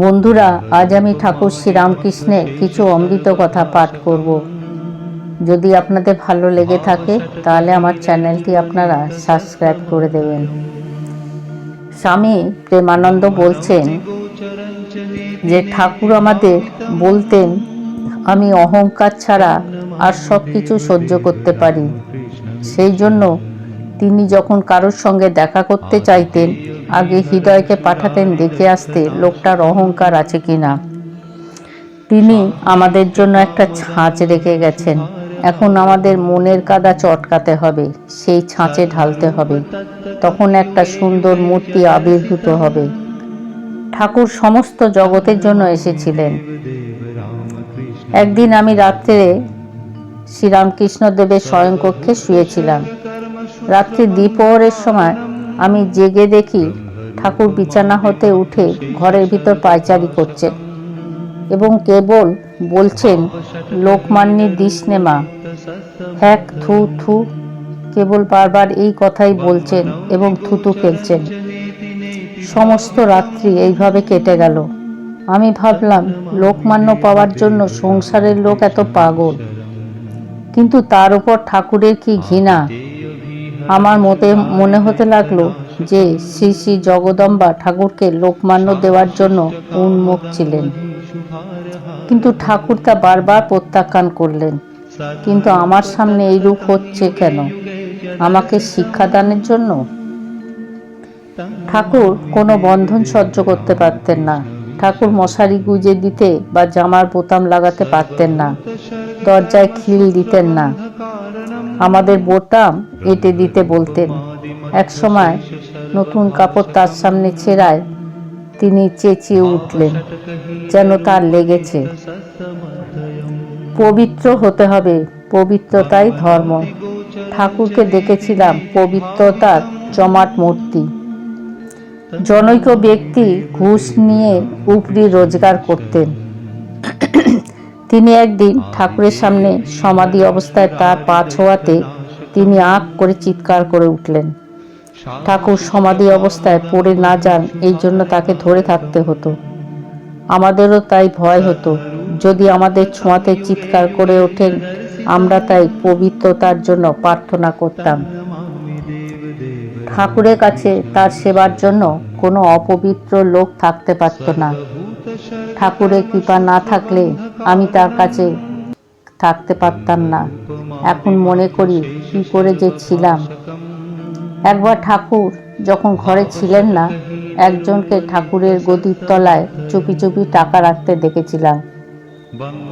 বন্ধুরা, আজ আমি ঠাকুর শ্রীরামকৃষ্ণের কিছু অমৃত কথা পাঠ করব। যদি আপনাদের ভালো লেগে থাকে, তাহলে আমার চ্যানেলটি আপনারা সাবস্ক্রাইব করে দেবেন। স্বামী প্রেমানন্দ বলছেন যে, ঠাকুর আমাদের বলতেন, আমি অহংকার ছাড়া আর সব কিছু সহ্য করতে পারি। সেই জন্য তিনি যখন কারোর সঙ্গে দেখা করতে চাইতেন আগে হৃদয়কে পাঠাতেন দেখে আসতে লোকটার অহংকার আছে কি না। তিনি আমাদের জন্য একটা ছাঁচ রেখে গেছেন। এখন আমাদের মনের কাদা চটকাতে হবে, সেই ছাঁচে ঢালতে হবে। তখন একটা সুন্দর মূর্তি আবির্ভূত হবে। ঠাকুর সমস্ত জগতের জন্য এসেছিলেন। একদিন আমি রাত্রে শ্রীরামকৃষ্ণ দেবের স্বয়ংকক্ষে শুয়েছিলাম। রাত্রি দ্বিপ্রহরের সময় আমি জেগে দেখি ঠাকুর বিছানা হতে উঠে ঘরের ভিতর পায়চারি করছেন এবং কেবল বলছেন লোকমান্যে দিস নে মা। হ্যাক, থু থু, কেবল বারবার এই কথাই বলছেন এবং থুতু ফেলছেন। সমস্ত রাত্রি এইভাবে কেটে গেল। আমি ভাবলাম, লোকমান্য পাওয়ার জন্য সংসারের লোক এত পাগল। কিন্তু তার উপর ঠাকুরের কি ঘৃণা? আমার মতে, মনে হতে লাগল যে শ্রী শ্রী জগদম্বা ঠাকুরকে লোকমান্য দেওয়ার জন্য উন্মুখ ছিলেন। কিন্তু ঠাকুর তা বারবার প্রত্যাখ্যান করলেন। কিন্তু আমার সামনে এই রূপ হচ্ছে কেন? আমাকে শিক্ষাদানের জন্য? ঠাকুর কোনো বন্ধন সহ্য করতে পারতেন না। ঠাকুর মশারি গুজে দিতে বা জামার বোতাম লাগাতে পারতেন না। দরজায় খিল দিতেন না। আমাদের বোতাম এঁটে দিতে বলতেন। এক সময় নতুন কাপড় তার সামনে ছেঁড়ায়, তিনি চেঁচিয়ে উঠলেন যেন তার লেগেছে। পবিত্র হতে হবে, পবিত্রতাই ধর্ম। ঠাকুরকে দেখেছিলাম, পবিত্রতার জমাট মূর্তি। জনৈক ব্যক্তি ঘুষ নিয়ে উপরি রোজগার করতেন। তিনি একদিন ঠাকুরের সামনে সমাধি অবস্থায় তার পা ছোঁয়াতে তিনি আঁক করে চিৎকার করে উঠলেন। ঠাকুর সমাধি অবস্থায় পড়ে না যান, এই জন্য তাকে ধরে থাকতে হতো। আমাদেরও তাই ভয় হতো। যদি আমাদের ছোঁয়াতে চিৎকার করে ওঠেন, আমরা তাই পবিত্রতার জন্য প্রার্থনা করতাম। ঠাকুরের কাছে তার সেবার জন্য কোনো অপবিত্র লোক থাকতে পারত না। ঠাকুরের কৃপা না থাকলে আমি তার কাছে থাকতে পারতাম না। এখন মনে করি কি করে যে ছিলাম। একবার ঠাকুর যখন ঘরে ছিলেন না, একজনকে ঠাকুরের গদির তলায় চুপি চুপি টাকা রাখতে দেখেছিলাম।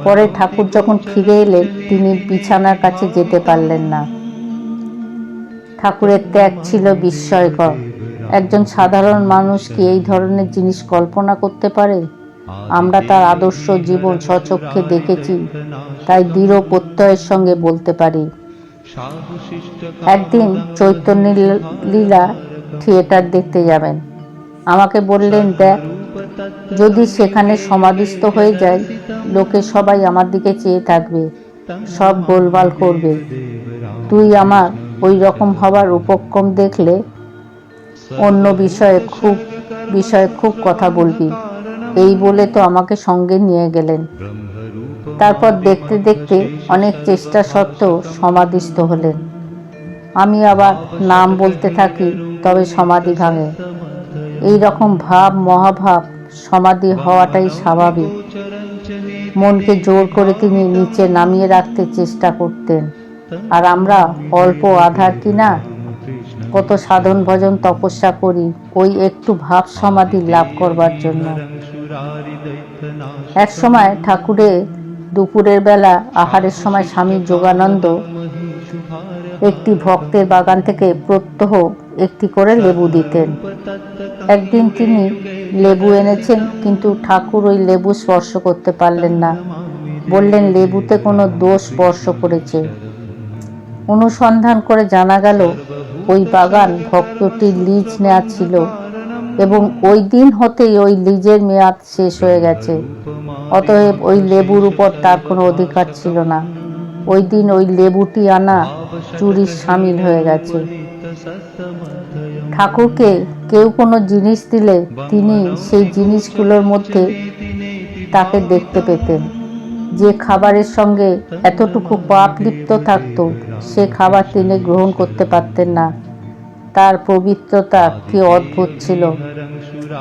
পরে ঠাকুর যখন ফিরে এলেন তিনি বিছানার কাছে যেতে পারলেন না। ঠাকুরের ত্যাগ ছিল বিস্ময়কর। একজন সাধারণ মানুষ কি এই ধরনের জিনিস কল্পনা করতে পারে? আমরা তার আদর্শ জীবন স্বচক্ষে দেখেছি, তাই দৃঢ় প্রত্যয়ের সঙ্গে বলতে পারি। একদিন চৈতন্য লীলা থিয়েটার দেখতে যাবেন। আমাকে বললেন দেখ যদি সেখানে সমাধিস্থ হয়ে যায় লোকে সবাই আমার দিকে চেয়ে থাকবে সব গোলমাল করবে। তুই আমার ওই রকম হবার উপক্রম দেখলে অন্য বিষয়ে খুব বিষয়ে খুব কথা বলবি। এই বলে তো আমাকে সঙ্গে নিয়ে গেলেন। তারপর দেখতে দেখতে অনেক চেষ্টা সত্ত্বেও সমাধিস্থ হলেন। আমি আবার নাম বলতে থাকি, তবে সমাধি ভাঙে। এই রকম ভাব, মহাভাব, সমাধি হওয়াটাই স্বাভাবিক। মনকে জোর করে তিনি নিচে নামিয়ে রাখতে চেষ্টা করতেন। আর আমরা অল্প আধার কিনা কত সাধন ভজন তপস্যা করি, ওই একটু ভাব সমাধি লাভ করবার জন্য। এক সময় ঠাকুরের দুপুরের বেলা আহারের সময় স্বামী যোগানন্দ একটি ভক্তের বাগান থেকে প্রত্যহ একটি করে লেবু দিতেন। একদিন তিনি লেবু এনেছেন, কিন্তু ঠাকুর ওই লেবু স্পর্শ করতে পারলেন না। বললেন, লেবুতে কোনো দোষ স্পর্শ করেছে? অনুসন্ধান করে জানা গেল, ওই বাগান ভক্তটির লিজ নেওয়া ছিল। এবং ওই দিন হতেই ওই লিজের মেয়াদ শেষ হয়ে গেছে। অতএব ওই লেবুর উপর তার কোনো অধিকার ছিল না। ওই দিন ওই লেবুটি আনা চুরির সামিল হয়ে গেছে। ঠাকুরকে কেউ কোনো জিনিস দিলে তিনি সেই জিনিসগুলোর মধ্যে তাকে দেখতে পেতেন। যে খাবারের সঙ্গে এতটুকু পাপ লিপ্ত থাকত, সে খাবার তিনি গ্রহণ করতে পারতেন না। তার পবিত্রতা কি অদ্ভুত ছিল?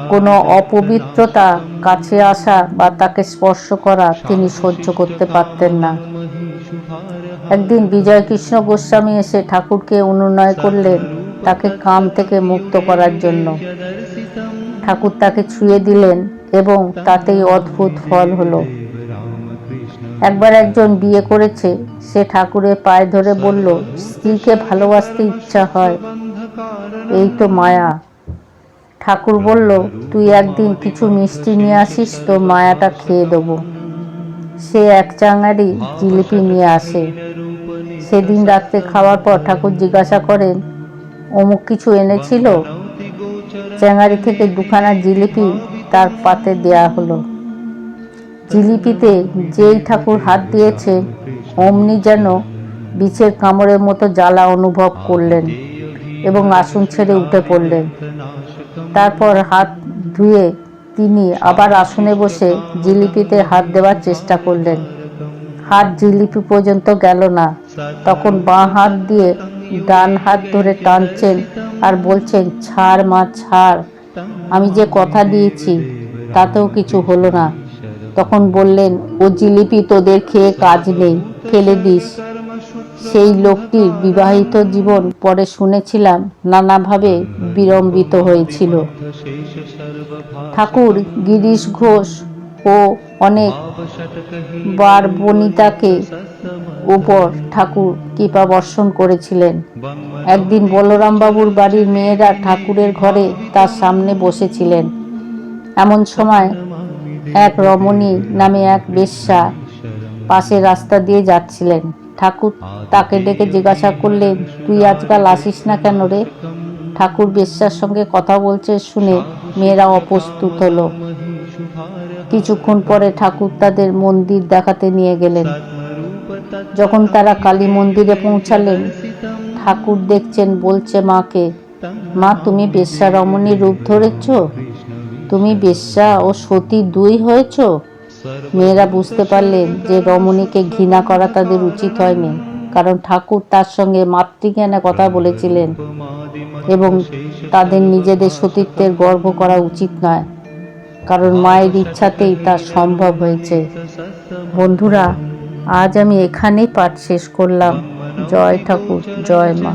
কোনো অপবিত্রতা কাছে আসা বা তাকে স্পর্শ করা তিনি সহ্য করতে পারতেন না। একদিন বিজয় কৃষ্ণ গোস্বামী এসে ঠাকুরকে অনুনয় করলেন তাকে কাম থেকে মুক্ত করার জন্য। ঠাকুর তাকে ছুঁয়ে দিলেন এবং তাতেই অদ্ভুত ফল হলো। একবার একজন বিয়ে করেছে, সে ঠাকুরের পায়ে ধরে বলল, স্ত্রীকে ভালোবাসতে ইচ্ছা হয় এই তো মায়া। ঠাকুর বলল, তুই একদিন কিছু মিষ্টি নিয়ে আসিস, তো মায়াটা খেয়ে দেবো। সে এক চাঙারি জিলিপি নিয়ে আসে। সেদিন রাত্রে খাওয়ার পর ঠাকুর জিজ্ঞাসা করেন, অমুক কিছু এনেছিল? চ্যাঙারি থেকে দুখানা জিলিপি তার পাতে দেয়া হলো। জিলিপিতে যেই ঠাকুর হাত দিয়েছে, অমনি যেন বিছের কামড়ের মতো জ্বালা অনুভব করলেন। এবং আসন ছেড়ে উঠে পড়লেন। তারপর হাত ধুয়ে তিনি আবার আসনে বসে জিলিপিতে হাত দেওয়ার চেষ্টা করলেন। হাত জিলিপি পর্যন্ত গেল না। তখন বাঁ হাত দিয়ে ডান হাত ধরে টানছেন আর বলছেন, ছাড় মা, ছাড়। আমি যে কথা দিয়েছি, তাতেও কিছু হলো না। তখন বললেন, ও জিলিপি, তোদের খেয়ে কাজ নেই। ফেলে দিস। সেই লোকটির বিবাহিত জীবন পরে শুনেছিলাম, নানাভাবে বিলম্বিত হয়েছিল। ঠাকুর, গিরিশ ঘোষ ও অনেক বার বনিতাকে উপর ঠাকুর কৃপা বর্ষণ করেছিলেন। একদিন বলরাম বাবুর বাড়ির মেয়েরা ঠাকুরের ঘরে তার সামনে বসেছিলেন। এমন সময় এক রমণী নামে এক বেশ্যা পাশে রাস্তা দিয়ে যাচ্ছিলেন। ঠাকুর তাকে ডেকে জিজ্ঞাসা করলেন তুই আজকাল আসিস না কেন রে? ঠাকুর বেশ্যার সঙ্গে কথা বলছে শুনে মেয়েরা অপ্রস্তুত হলো। কিছুক্ষণ পরে ঠাকুর তাদের মন্দির দেখাতে নিয়ে গেলেন। যখন তারা কালী মন্দিরে পৌঁছালেন, ঠাকুর দেখছেন, বলছে মাকে, মা, তুমি বেশ্যা রমণীর রূপ ধরেছ? তুমি বেশ্যা ও সতী দুই হয়েছ? মেয়েরা বুঝতে পারলেন যে রমণীকে ঘৃণা করা তাদের উচিত হয়নি, কারণ ঠাকুর তার সঙ্গে মাতৃজ্ঞানে কথা বলেছিলেন এবং তাদের নিজেদের সতীত্বের গর্ব করা উচিত নয়, কারণ মায়ের ইচ্ছাতেই তা সম্ভব হয়েছে। বন্ধুরা, আজ আমি এখানেই পাঠ শেষ করলাম। জয় ঠাকুর, জয় মা।